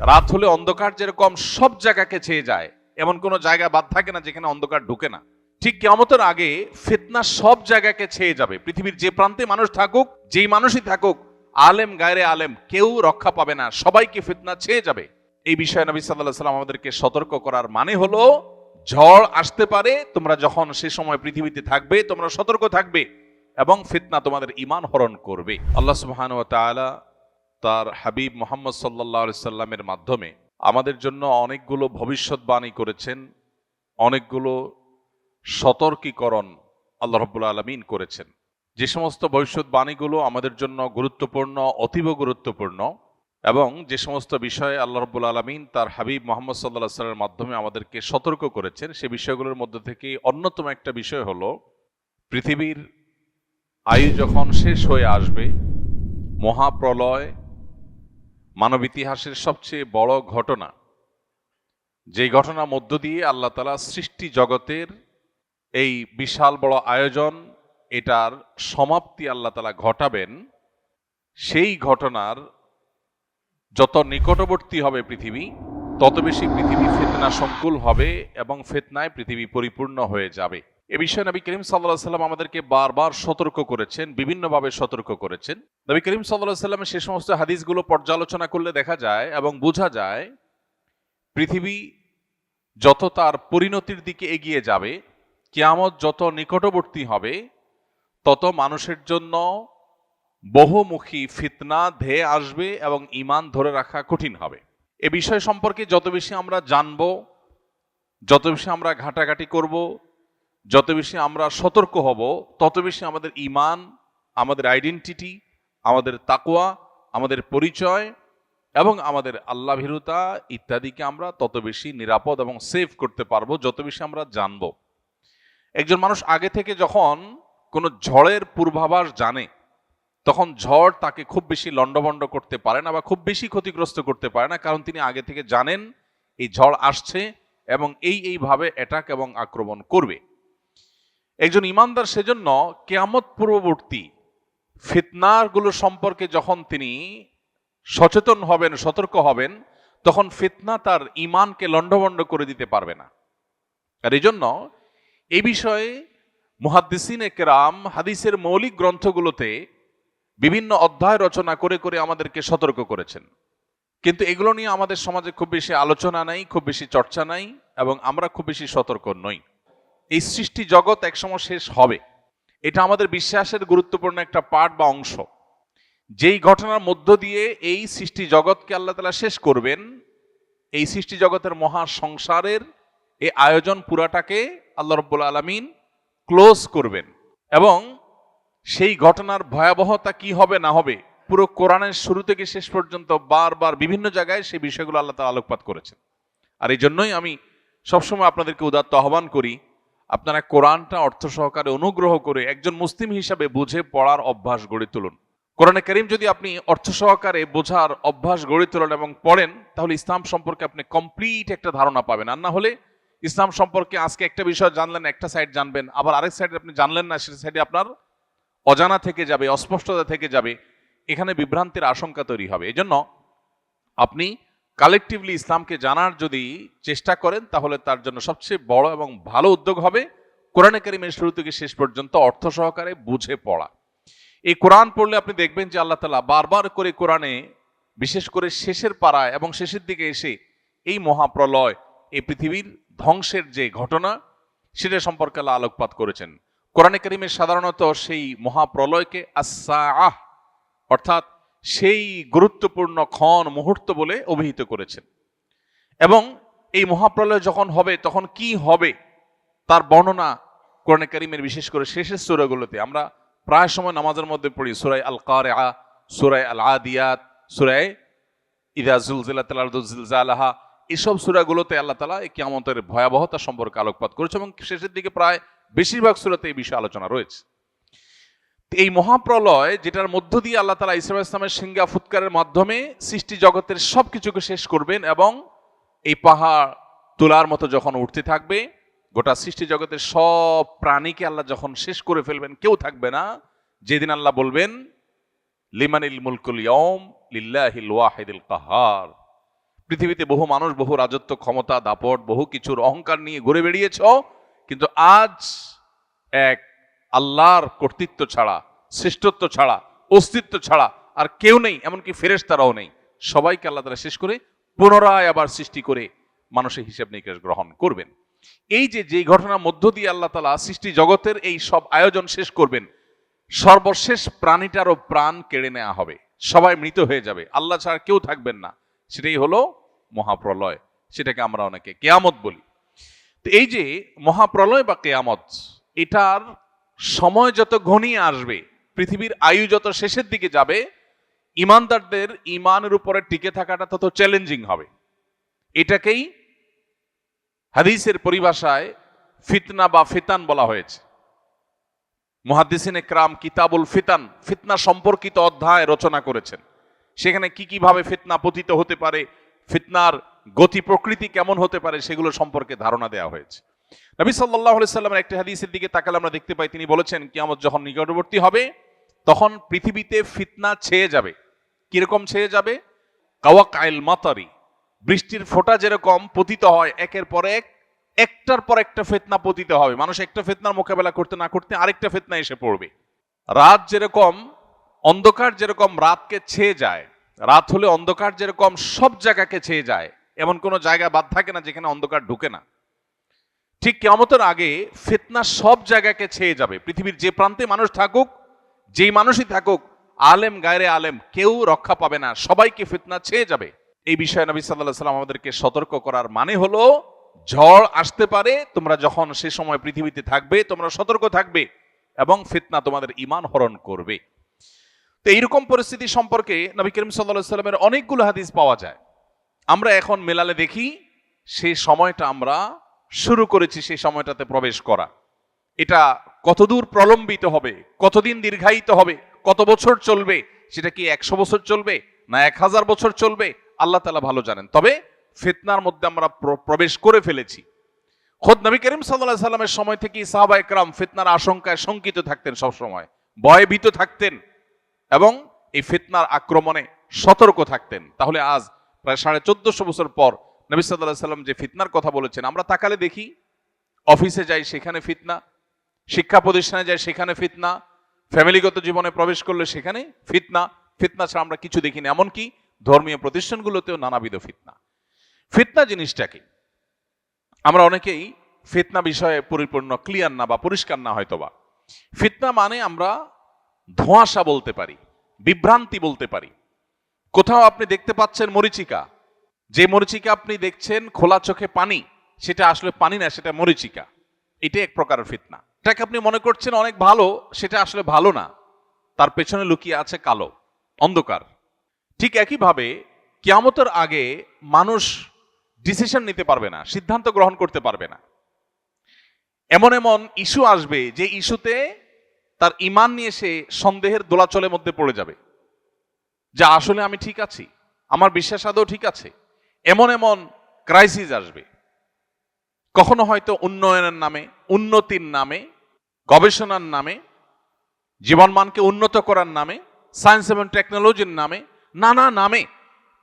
রাত হলে অন্ধকার যেরকম সব জায়গাকে ছেয়ে যায়, এমন কোনো জায়গা বাদ থাকে না যেখানে অন্ধকার ঢুকে না। ঠিক কেমতের আগে ফিতনা সব জায়গাকে ছেয়ে যাবে। পৃথিবীর যে প্রান্তে মানুষ থাকুক, যেই মানুষই থাকুক, আলেম গায়রে আলেম কেউ রক্ষা পাবে না, সবাইকে ফিতনা ছেয়ে যাবে। এই বিষয়ে নবী সাল্লাহ সাল্লাম আমাদেরকে সতর্ক করার মানে হলো, ঝড় আসতে পারে, তোমরা যখন সে সময় পৃথিবীতে থাকবে, তোমরা সতর্ক থাকবে এবং ফিতনা তোমাদের ইমান হরণ করবে। আল্লাহ সুবহান তার হাবিব মোহাম্মদ সাল্লাহ সাল্লামের মাধ্যমে আমাদের জন্য অনেকগুলো ভবিষ্যৎবাণী করেছেন, অনেকগুলো সতর্কীকরণ আল্লাহ রব্বুল আলমিন করেছেন। যে সমস্ত ভবিষ্যৎবাণীগুলো আমাদের জন্য গুরুত্বপূর্ণ, অতীব গুরুত্বপূর্ণ এবং যে সমস্ত বিষয়ে আল্লাহ রব্বুল আলমিন তার হাবিব মোহাম্মদ সাল্লাহ সাল্লামের মাধ্যমে আমাদেরকে সতর্ক করেছেন, সে বিষয়গুলোর মধ্যে থেকে অন্যতম একটা বিষয় হল, পৃথিবীর আয়ু যখন শেষ হয়ে আসবে, মহাপ্রলয় মানব ইতিহাসের সবচেয়ে বড় ঘটনা। যে ঘটনার মধ্য দিয়ে আল্লাহ তালা সৃষ্টি জগতের এই বিশাল বড় আয়োজন, এটার সমাপ্তি আল্লাহ তালা ঘটাবেন, সেই ঘটনার যত নিকটবর্তী হবে পৃথিবী, তত বেশি পৃথিবী ফেতনা সংকুল হবে এবং ফেতনায় পৃথিবী পরিপূর্ণ হয়ে যাবে। এ বিষয়ে নবী করিম সাল্লাহ সাল্লাম আমাদেরকে বারবার সতর্ক করেছেন, বিভিন্নভাবে সতর্ক করেছেন। নবী করিম সাল্লাহ সাল্লামের সে সমস্ত হাদিসগুলো পর্যালোচনা করলে দেখা যায় এবং বোঝা যায়, পৃথিবী যত তার পরিণতির দিকে এগিয়ে যাবে, কিয়ামত যত নিকটবর্তী হবে, তত মানুষের জন্য বহুমুখী ফিতনা, ধেয়ে আসবে এবং ইমান ধরে রাখা কঠিন হবে। এ বিষয় সম্পর্কে যত বেশি আমরা জানব, যত বেশি আমরা ঘাটাঘাটি করব যত বেশি আমরা সতর্ক হব, তত বেশি আমাদের ইমান, আমাদের আইডেন্টিটি আমাদের তাকোয়া আমাদের পরিচয় এবং আমাদের আল্লাহ ভীরুতা ইত্যাদিকে আমরা তত বেশি নিরাপদ এবং সেভ করতে পারব, যত বেশি আমরা জানব। একজন মানুষ আগে থেকে যখন কোনো ঝড়ের পূর্বাভাস জানে, তখন ঝড় তাকে খুব বেশি লণ্ডভণ্ড করতে পারে না বা খুব বেশি ক্ষতিগ্রস্ত করতে পারে না, কারণ তিনি আগে থেকে জানেন এই ঝড় আসছে এবং এই এইভাবে অ্যাটাক এবং আক্রমণ করবে। একজন ইমানদার সেজন্য কেয়ামত পূর্ববর্তী ফিতনারগুলো সম্পর্কে যখন তিনি সচেতন হবেন, সতর্ক হবেন, তখন ফিতনা তার ইমানকে লণ্ডভণ্ড করে দিতে পারবে না। আর এই জন্য এ বিষয়ে মুহাদ্দিসিন একরাম হাদিসের মৌলিক গ্রন্থগুলোতে বিভিন্ন অধ্যায় রচনা করে করে আমাদেরকে সতর্ক করেছেন। কিন্তু এগুলো নিয়ে আমাদের সমাজে খুব বেশি আলোচনা নাই, খুব বেশি চর্চা নাই এবং আমরা খুব বেশি সতর্ক নই। এই সৃষ্টি জগৎ একসময় শেষ হবে। এটা আমাদের বিশ্বাসের গুরুত্বপূর্ণ একটা পার্ট বা অংশ। যেই ঘটনার মধ্য দিয়ে এই সৃষ্টি জগৎকে আল্লাহ তালা শেষ করবেন, এই সৃষ্টি জগতের মহা সংসারের এই আয়োজন পুরাটাকে আল্লাহ রব্বুল আলমিন ক্লোজ করবেন এবং সেই ঘটনার ভয়াবহতা কি হবে, না হবে, পুরো কোরআনের শুরু থেকে শেষ পর্যন্ত বারবার বিভিন্ন জায়গায় সেই বিষয়গুলো আল্লাহ তালা আলোকপাত করেছেন। আর এই জন্যই আমি সবসময় আপনাদেরকে উদাত্ত আহ্বান করি আপনারা কোরআনটা অর্থ সহকারে অনুগ্রহ করে একজন মুসলিম হিসাবে বুঝে পড়ার অভ্যাস গড়ে তুলুন। কোরআনে করিম যদি আপনি অর্থ সহকারে বোঝার অভ্যাস গড়ে তোলেন এবং পড়েন, তাহলে ইসলাম সম্পর্কে আপনি কমপ্লিট একটা ধারণা পাবেন। আর না হলে ইসলাম সম্পর্কে আজকে একটা বিষয় জানলেন, একটা সাইড জানবেন, আবার আরেক সাইডে আপনি জানলেন না সেটা সাইডে আপনার অজানা থেকে যাবে, অস্পষ্টতা থেকে যাবে, এখানে বিভ্রান্তির আশঙ্কা তৈরি হবে। এজন্য আপনি কালেকটিভলি ইসলামকে জানার যদি চেষ্টা করেন, তাহলে তার জন্য সবচেয়ে বড় এবং ভালো উদ্যোগ হবে কোরআনে কারিমের শুরু থেকে শেষ পর্যন্ত অর্থ সহকারে বুঝে পড়া। এই কোরআন পড়লে আপনি দেখবেন যে আল্লাহ তালা বারবার করে কোরআনে, বিশেষ করে শেষের পাড়ায় এবং শেষের দিকে এসে এই মহাপ্রলয়, এই পৃথিবীর ধ্বংসের যে ঘটনা, সেটা সম্পর্কে আল্লাহ আলোকপাত করেছেন। কোরআনে করিমের সাধারণত সেই মহাপ্রলয়কে আসাহ অর্থাৎ সেই গুরুত্বপূর্ণ ক্ষণ, মুহূর্ত বলে অভিহিত করেছেন। এবং এই মহাপ্রলয় যখন হবে, তখন কি হবে, তার বর্ণনা কোরআনে করিমের বিশেষ করে শেষের সুরাগুলোতে আমরা প্রায় সময় নামাজের মধ্যে পড়ি। সুরাই আল কারে সুরাই আল আদিয়াত সুরাই ইদা জুলজিলাহা, এসব সুরাগুলোতে আল্লাহ তালা এই কিয়ামতের ভয়াবহতা সম্পর্কে আলোকপাত করেছে এবং শেষের দিকে প্রায় বেশিরভাগ সুরাতে এই বিষয়ে আলোচনা রয়েছে। এই মহাপ্রলয় যেটার মধ্য দিয়ে আল্লাহ তালা ইসলাম ইসলামের সিঙ্গা ফুৎকারের মাধ্যমে সৃষ্টি জগতের সব কিছুকে শেষ করবেন এবং এই পাহাড় তোলার মতো যখন উঠতে থাকবে, গোটা সৃষ্টি জগতের সব প্রাণীকে আল্লাহ যখন শেষ করে ফেলবেন, কেউ থাকবে না। যেদিন আল্লাহ বলবেন, লিমানিল মুলকুল ইয়ম লিল্লাহিল ওয়াহিদুল কাহার। পৃথিবীতে বহু মানুষ, বহু রাজত্ব ক্ষমতা, দাপট, বহু কিছুর অহংকার নিয়ে ঘুরে বেড়িয়েছ, কিন্তু আজ এক আল্লাহর কর্তৃত্ব ছাড়া, শ্রেষ্ঠত্ব ছাড়া, অস্তিত্ব ছাড়া আর কেউ নেই, এমনকি ফেরেশতারাও নেই। সবাইকে আল্লাহ তারা শেষ করে পুনরায় আবার সৃষ্টি করে মানুষের হিসাব নিকাশ গ্রহণ করবেন। এই যে যে ঘটনার মধ্য দিয়ে আল্লাহ তালা সৃষ্টি জগতের এই সব আয়োজন শেষ করবেন, সর্বশেষ প্রাণীটারও প্রাণ কেড়ে নেওয়া হবে। সবাই মৃত হয়ে যাবে, আল্লাহ ছাড়া কেউ থাকবেন না। সেটাই হলো মহাপ্রলয়, সেটাকে আমরা অনেকে কেয়ামত বলি। তো এই যে, মহাপ্রলয় বা কেয়ামত, এটার সময় যত ঘনিয়ে আসবে, পৃথিবীর আয়ু যত শেষের দিকে যাবে, ইমানদারদের ইমানের উপরে টিকে থাকাটা তত চ্যালেঞ্জিং হবে। এটাকেই হাদিসের পরিভাষায় ফিতনা বা ফিতান বলা হয়েছে। মহাদিসিনে ক্রাম কিতাবুল ফিতান, ফিতনা সম্পর্কিত অধ্যায় রচনা করেছেন। সেখানে কি কীভাবে ফিতনা পতিত হতে পারে, ফিতনার গতি প্রকৃতি কেমন হতে পারে, সেগুলো সম্পর্কে ধারণা দেওয়া হয়েছে। নবী সাল্লাহ সাল্লামের একটি হাদিসের দিকে তাকালে আমরা দেখতে পাই, তিনি বলেছেন, কিয়ামত যখন নিকটবর্তী হবে, তখন পৃথিবীতে ফিতনা ছেয়ে যাবে। কীরকম ছেয়ে যাবে? কাওয়াক আইল মাতারি, বৃষ্টির ফোঁটা যেরকম পতিত হয়, একের পর এক, একটার পর একটা ফেতনা পতিত হবে। মানুষ একটা ফেতনার মোকাবেলা করতে না করতে আরেকটা ফেতনা এসে পড়বে। রাত যেরকম, অন্ধকার যেরকম রাতকে ছেয়ে যায়, রাত হলে অন্ধকার যেরকম সব জায়গাকে ছেয়ে যায়, এমন কোনো জায়গা বাদ থাকে না যেখানে অন্ধকার ঢুকে না। ঠিক কেমতের আগে ফিতনা সব জায়গাকে ছেয়ে যাবে। পৃথিবীর যে প্রান্তে মানুষ থাকুক, যেই মানুষই থাকুক, আলেম গায়রে আলেম, কেউ রক্ষা পাবে না। সবাইকে ফিতনা ছেয়ে যাবে। এই বিষয়ে নবী সাল্লাহ সাল্লাম আমাদেরকে সতর্ক করার মানে হলো, ঝড় আসতে পারে, তোমরা যখন সে সময় পৃথিবীতে থাকবে, তোমরা সতর্ক থাকবে এবং ফিতনা তোমাদের ইমান হরণ করবে। তো এইরকম পরিস্থিতি সম্পর্কে নবী করিম সাল্লাহ সাল্লামের অনেকগুলো হাদিস পাওয়া যায়। আমরা এখন মেলালে দেখি সেই সময়টা আমরা শুরু করেছি সেই সময়টাতে প্রবেশ করা। এটা কতদূর প্রলম্বিত হবে? কতদিন দীর্ঘায়িত হবে? কত বছর চলবে? সেটা কি একশো বছর চলবে না এক হাজার বছর চলবে? আল্লাহ তালা ভালো জানেন। তবে ফিতনার মধ্যে আমরা প্রবেশ করে ফেলেছি। খোদ নবী করিম সাল্লাহ সাল্লামের সময় থেকে সাহাবা একরাম ফিতনার আশঙ্কায় শঙ্কিত থাকতেন সবসময়। ভয়ে ভীত থাকতেন এবং এই ফিতনার আক্রমণে সতর্ক থাকতেন। তাহলে আজ প্রায় সাড়ে চোদ্দশো বছর পর নবী সাল্লাহ সাল্লাম যে ফিতনার কথা বলেছেন, আমরা তাকালে দেখি, অফিসে যাই সেখানে ফিতনা, শিক্ষা প্রতিষ্ঠানে যাই সেখানে ফিতনা, ফ্যামিলিগত জীবনে প্রবেশ করলে সেখানে ফিতনা ফিতনা ছাড়া আমরা কিছু দেখি না এমনকি ধর্মীয় প্রতিষ্ঠানগুলোতেও নানাবিধ ফিতনা। ফিতনা জিনিসটা কি? আমরা অনেকেই ফিতনা বিষয়ে পরিপূর্ণ ক্লিয়ার না বা পরিষ্কার না হয়তোবা। ফিতনা মানে আমরা ধোঁয়াশা বলতে পারি, বিভ্রান্তি বলতে পারি। কোথাও আপনি দেখতে পাচ্ছেন মরিচিকা যে মরিচিকা আপনি দেখছেন, খোলা চোখে পানি, সেটা আসলে পানি না, সেটা মরিচিকা। এটা এক প্রকারের ফিতনা। এটাকে আপনি মনে করছেন অনেক ভালো, সেটা আসলে ভালো না। তার পেছনে লুকিয়ে আছে কালো, অন্ধকার। ঠিক একইভাবে, কিয়ামতের আগে মানুষ ডিসিশন নিতে পারবে না, সিদ্ধান্ত গ্রহণ করতে পারবে না। এমন এমন ইস্যু আসবে, যে ইস্যুতে তার ইমান নিয়ে সে সন্দেহের দোলাচলের মধ্যে পড়ে যাবে। যা আসলে আমি ঠিক আছি, আমার বিশ্বাস আদৌ ঠিক আছে। এমন এমন ক্রাইসিস আসবে। কখনো হয়তো উন্নয়নের নামে, উন্নতির নামে, গবেষণার নামে, জীবনমানকে উন্নত করার নামে সায়েন্স এবং টেকনোলজির নামে, নানা নামে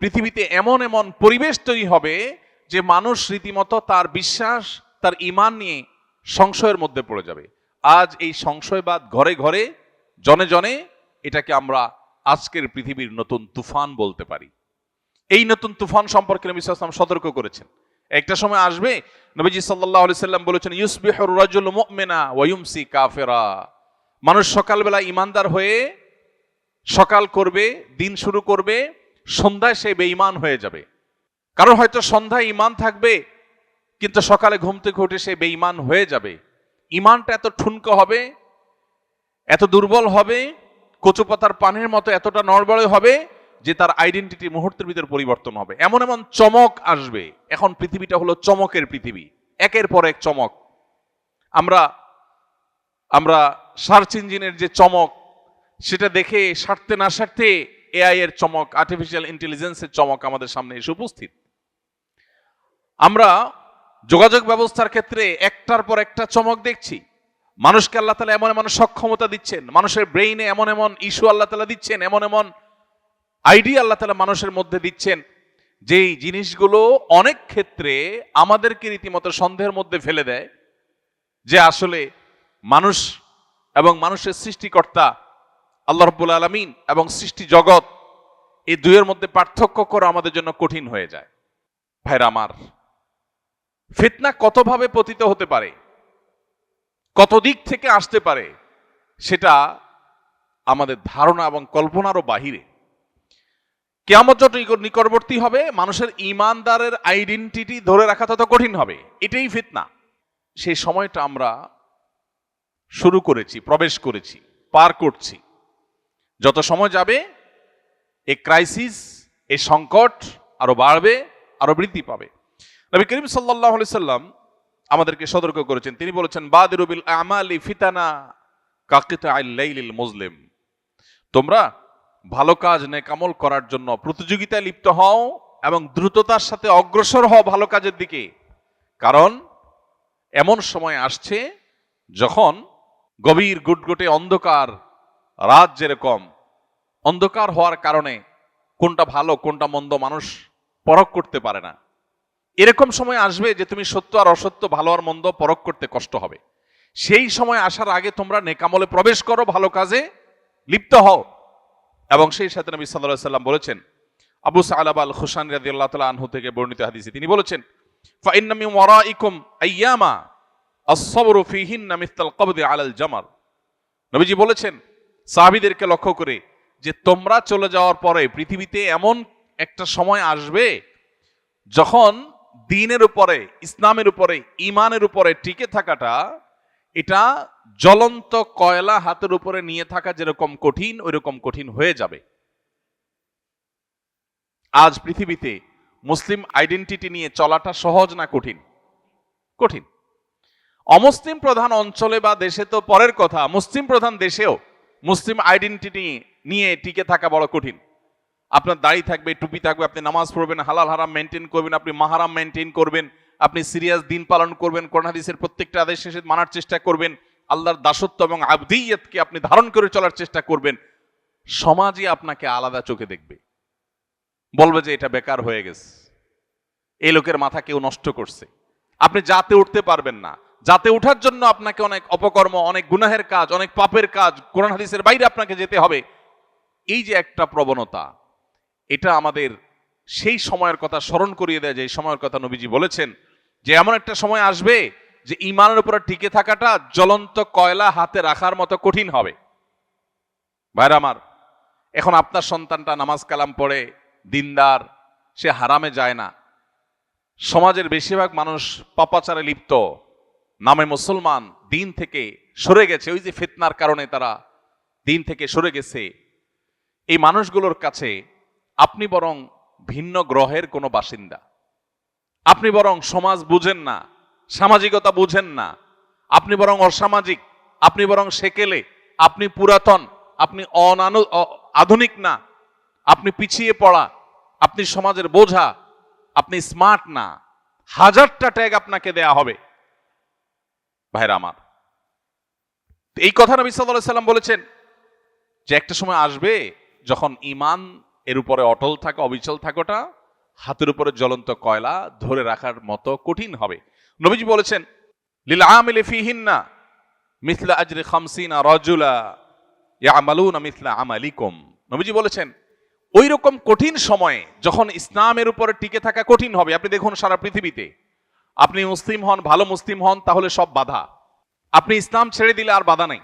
পৃথিবীতে এমন এমন পরিবেশ তৈরি হবে যে মানুষ রীতিমতো তার বিশ্বাস, তার ইমান নিয়ে সংশয়ের মধ্যে পড়ে যাবে। আজ এই সংশয়বাদ ঘরে ঘরে, জনে জনে এটাকে আমরা আজকের পৃথিবীর নতুন তুফান বলতে পারি। এই নতুন তুফান সম্পর্কে নবী সাল্লাম সতর্ক করেছেন। একটা সময় আসবে, নবীজি আলাইহি সাল্লাম বলেছেন, ইউসবিহুর রাজুল মুমিনা ওয়া ইউমসি কাফেরা। মানুষ সকালবেলা ইমানদার হয়ে সকাল করবে, দিন শুরু করবে, সন্ধ্যায় সে বেঈমান হয়ে যাবে। কারণ হয়তো সন্ধ্যায় ইমান থাকবে, কিন্তু সকালে ঘুম থেকে উঠে সে বেঈমান হয়ে যাবে। ইমানটা এত ঠুনকো হবে, এত দুর্বল হবে, কচুপাতার পানের মতো এতটা নড়বড়ে হবে যে তার আইডেন্টিটি মুহূর্তের ভিতর পরিবর্তন হবে। এমন এমন চমক আসবে। এখন পৃথিবীটা হলো চমকের পৃথিবী। একের পর এক চমক। আমরা আমরা সার্চ ইঞ্জিনের যে চমক, সেটা দেখে, সারতে না সারতে এআই এর চমক আর্টিফিশিয়াল ইন্টেলিজেন্সের চমক আমাদের সামনে এসে উপস্থিত। আমরা যোগাযোগ ব্যবস্থার ক্ষেত্রে একটার পর একটা চমক দেখছি। মানুষকে আল্লাহ তালা এমন এমন সক্ষমতা দিচ্ছেন। মানুষের ব্রেইনে এমন এমন ইস্যু আল্লাহ তালা দিচ্ছেন। এমন এমন আইডিয়া আল্লাহ তালা মানুষের মধ্যে দিচ্ছেন, যেই জিনিসগুলো অনেক ক্ষেত্রে আমাদেরকে রীতিমতো সন্দেহের মধ্যে ফেলে দেয়, যে আসলে মানুষ এবং মানুষের সৃষ্টিকর্তা আল্লাহ রব্বুল আলমিন এবং সৃষ্টি জগৎ, এই দুইয়ের মধ্যে পার্থক্য করা আমাদের জন্য কঠিন হয়ে যায়। ভাইরা আমার, ফিতনা কতভাবে পতিত হতে পারে, কত দিক থেকে আসতে পারে, সেটা আমাদের ধারণা এবং কল্পনারও বাহিরে। কেমন যত নিকটবর্তী হবে, মানুষের ইমানদারের আইডেন্টিটি ধরে রাখা তত কঠিন হবে। এটাই ফিতনা। সেই সময়টা আমরা শুরু করেছি, প্রবেশ করেছি, পার করছি। যত সময় যাবে, এ ক্রাইসিস এ সংকট আরও বাড়বে, আরও বৃদ্ধি পাবে। নবী করিম সাল্লাহ সাল্লাম আমাদেরকে সতর্ক করেছেন। তিনি বলেছেন বাদিরুবিল আমালি ফিতানা কাকিত আইলাইলিল মুসলিম তোমরা ভালো কাজ নেকামল করার জন্য প্রতিযোগিতায় লিপ্ত হও এবং দ্রুততার সাথে অগ্রসর হও ভালো কাজের দিকে। কারণ এমন সময় আসছে যখন গভীর গুটগুটে অন্ধকার, রাত যেরকম। অন্ধকার হওয়ার কারণে কোনটা ভালো, কোনটা মন্দ মানুষ পরখ করতে পারে না। এরকম সময় আসবে যে তুমি সত্য আর অসত্য, ভালো আর মন্দ পরখ করতে কষ্ট হবে। সেই সময় আসার আগে তোমরা নেকামলে প্রবেশ করো, ভালো কাজে লিপ্ত হও। এবং সেই সাথে নবী সাল্লাহ সাল্লাম বলেছেন, আবু সালাব আল খুশান রাদি আল্লাহ তালা আনহু থেকে বর্ণিত হাদিসে তিনি বলেছেন ফাইন্নামি ওয়ারাইকুম আইয়ামা মিসলাল কবদি আলাল নবীজি বলেছেন, সাহাবীদেরকে লক্ষ্য করে যে তোমরা চলে যাওয়ার পরে পৃথিবীতে এমন একটা সময় আসবে যখন দিনের উপরে, ইসলামের উপরে ইমানের উপরে টিকে থাকাটা এটা জ্বলন্ত কয়লা হাতের উপরে নিয়ে থাকা যেরকম কঠিন, ওইরকম কঠিন হয়ে যাবে। আজ পৃথিবীতে মুসলিম আইডেন্টিটি নিয়ে চলাটা সহজ না কঠিন? কঠিন। অমুসলিম প্রধান অঞ্চলে বা দেশে তো পরের কথা, মুসলিম প্রধান দেশেও মুসলিম আইডেন্টিটি নিয়ে টিকে থাকা বড় কঠিন। আপনার দাড়ি থাকবে, টুপি থাকবে, আপনি নামাজ পড়বেন, হালাল, হারাম মেনটেন করবেন, আপনি মাহারাম মেনটেন করবেন আপনি সিরিয়াস দিন পালন করবেন, কোরআন হাদিসের প্রত্যেকটা আদেশ শেষে মানার চেষ্টা করবেন, আল্লাহর দাসত্ব এবং আবদিয়তকে আপনি ধারণ করে চলার চেষ্টা করবেন, সমাজই আপনাকে আলাদা চোখে দেখবে। বলবে যে এটা বেকার হয়ে গেছে। এই লোকের মাথা কেউ নষ্ট করছে। আপনি যাতে উঠতে পারবেন না, যাতে ওঠার জন্য আপনাকে অনেক অপকর্ম, অনেক গুনাহের কাজ, অনেক পাপের কাজ কোরআন হাদিসের বাইরে আপনাকে যেতে হবে। এই যে একটা প্রবণতা, এটা আমাদের সেই সময়ের কথা স্মরণ করিয়ে দেয়, যে সময়ের কথা নবীজি বলেছেন যে এমন একটা সময় আসবে যে ইমানের উপরে টিকে থাকাটা জ্বলন্ত কয়লা হাতে রাখার মতো কঠিন হবে। ভাইরা আমার, এখন আপনার সন্তানটা নামাজ কালাম পড়ে, দিনদার, সে হারামে যায় না। সমাজের বেশিরভাগ মানুষ পাপাচারে লিপ্ত, নামে মুসলমান, দিন থেকে সরে গেছে। ওই যে ফিতনার কারণে তারা দিন থেকে সরে গেছে। এই মানুষগুলোর কাছে আপনি বরং ভিন্ন গ্রহের কোনো বাসিন্দা। আপনি বরং সমাজ বুঝেন না, সামাজিকতা বুঝেন না, আপনি বরং অসামাজিক, আপনি বরং সেকেলে, আপনি পুরাতন, আপনি অনানু আধুনিক না, আপনি পিছিয়ে পড়া, আপনি সমাজের বোঝা, আপনি স্মার্ট না, হাজারটা ট্যাগ আপনাকে দেয়া হবে। ভাইরা আমার, এই কথা নবী আলাইহি সাল্লাম বলেছেন যে একটা সময় আসবে যখন ইমান এর উপরে অটল থাকা, অবিচল থাকাটা হাতের উপরে জ্বলন্ত কয়লা ধরে রাখার মতো কঠিন হবে। নবীজি বলেছেন, লিল আমিলি ফিহিন্না মিথলা আজরি খামসিনা রাজুলা ইয়ামালুনা মিথলা আমালিকুম। নবীজি বলেছেন ওই রকম কঠিন সময়ে যখন ইসলামের উপরে টিকে থাকা কঠিন হবে, আপনি দেখুন সারা পৃথিবীতে, আপনি মুসলিম হন, ভালো মুসলিম হন, তাহলে সব বাধা। আপনি ইসলাম ছেড়ে দিলে আর বাধা নাই।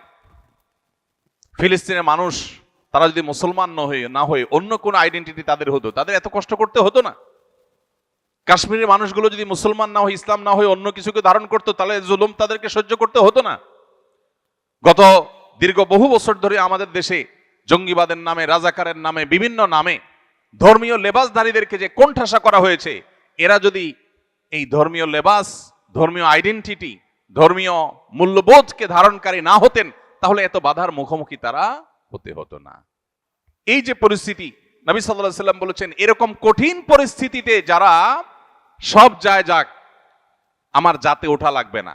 ফিলিস্তিনের মানুষ তারা যদি মুসলমান না হয়ে না হয়ে অন্য কোন আইডেন্টিটি তাদের হতো, তাদের এত কষ্ট করতে হতো না। কাশ্মীরের মানুষগুলো যদি মুসলমান না হয়ে, ইসলাম না হয়ে অন্য কিছুকে ধারণ করতো, তাহলে জুলুম তাদেরকে সহ্য করতে হতো না। গত দীর্ঘ বহু বছর ধরে আমাদের দেশে জঙ্গিবাদের নামে, রাজাকারের নামে, বিভিন্ন নামে ধর্মীয় লেবাসধারীদেরকে যে কোণঠাসা করা হয়েছে, এরা যদি এই ধর্মীয় লেবাস, ধর্মীয় আইডেন্টিটি ধর্মীয় মূল্যবোধকে ধারণকারী না হতেন, তাহলে এত বাধার মুখোমুখি তারা হতে হতো না। এই যে পরিস্থিতি, নবী সাল্লাহ সাল্লাম বলেছেন, এরকম কঠিন পরিস্থিতিতে যারা সব যায় যাক, আমার জাতে ওঠা লাগবে না।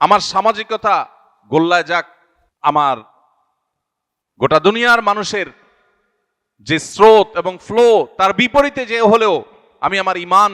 আমার সামাজিকতা গোল্লায় যাক, আমার গোটা দুনিয়ার মানুষের যে স্রোত এবং ফ্লো তার বিপরীতে যে হলেও আমি আমার ইমান